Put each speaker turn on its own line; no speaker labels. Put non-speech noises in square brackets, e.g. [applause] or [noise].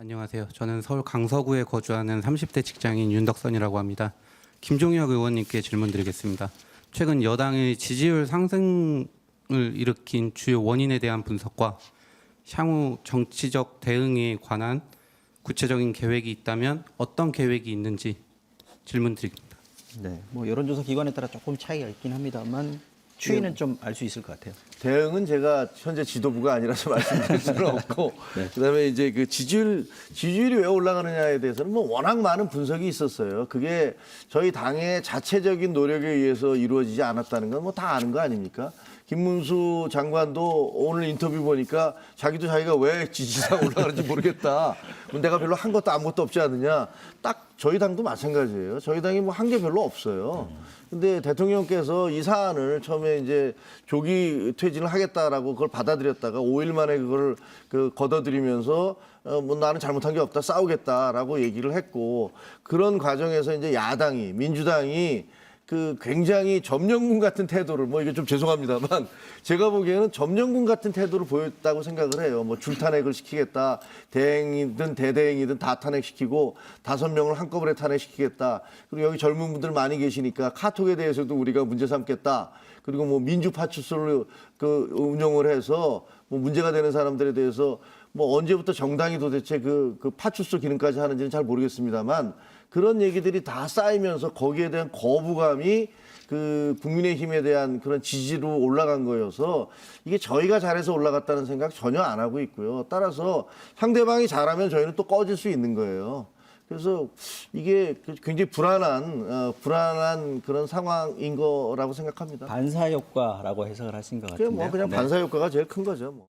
안녕하세요. 저는 서울 강서구에 거주하는 30대 직장인 윤덕선이라고 합니다. 김종혁 의원님께 질문드리겠습니다. 최근 여당의 지지율 상승을 일으킨 주요 원인에 대한 분석과 향후 정치적 대응에 관한 구체적인 계획이 있다면 어떤 계획이 있는지 질문드립니다.
네, 뭐 여론조사 기관에 따라 조금 차이가 있긴 합니다만 추이는 좀 알 수 있을 것 같아요.
대응은 제가 현재 지도부가 아니라서 [laughs] 말씀드릴 수는 없고 그다음에 이제 그 지지율 지지율이 왜 올라가느냐에 대해서는 뭐 워낙 많은 분석이 있었어요. 그게 저희 당의 자체적인 노력에 의해서 이루어지지 않았다는 건 뭐 다 아는 거 아닙니까? 김문수 장관도 오늘 인터뷰 보니까 자기도 자기가 왜 지지가 올라가는지 모르겠다. 뭐 내가 별로 한 것도 아무것도 없지 않느냐. 딱 저희 당도 마찬가지예요. 저희 당이 뭐 한 게 별로 없어요. 근데 대통령께서 이 사안을 처음에 이제 조기 퇴진을 하겠다라고 그걸 받아들였다가 5일 만에 그걸 그 걷어들이면서 어, 뭐 나는 잘못한 게 없다 싸우겠다라고 얘기를 했고 그런 과정에서 이제 야당이 민주당이 그 굉장히 점령군 같은 태도를 뭐 이게 좀 죄송합니다만 [laughs] 제가 보기에는 점령군 같은 태도를 보였다고 생각을 해요. 뭐 줄탄핵을 시키겠다. 대행이든 대대행이든 다 탄핵시키고 다섯 명을 한꺼번에 탄핵시키겠다. 그리고 여기 젊은 분들 많이 계시니까 카톡에 대해서도 우리가 문제 삼겠다. 그리고 뭐 민주 파출소를 그 운영을 해서 뭐 문제가 되는 사람들에 대해서 뭐 언제부터 정당이 도대체 그, 그 파출소 기능까지 하는지는 잘 모르겠습니다만 그런 얘기들이 다 쌓이면서 거기에 대한 거부감이 그 국민의힘에 대한 그런 지지로 올라간 거여서 이게 저희가 잘해서 올라갔다는 생각 전혀 안 하고 있고요. 따라서 상대방이 잘하면 저희는 또 꺼질 수 있는 거예요. 그래서 이게 그 굉장히 불안한 어, 불안한 그런 상황인 거라고 생각합니다.
반사 효과라고 해석을 하신 것
그게
같은데요.
뭐 그냥
네.
반사 효과가 제일 큰 거죠. 뭐.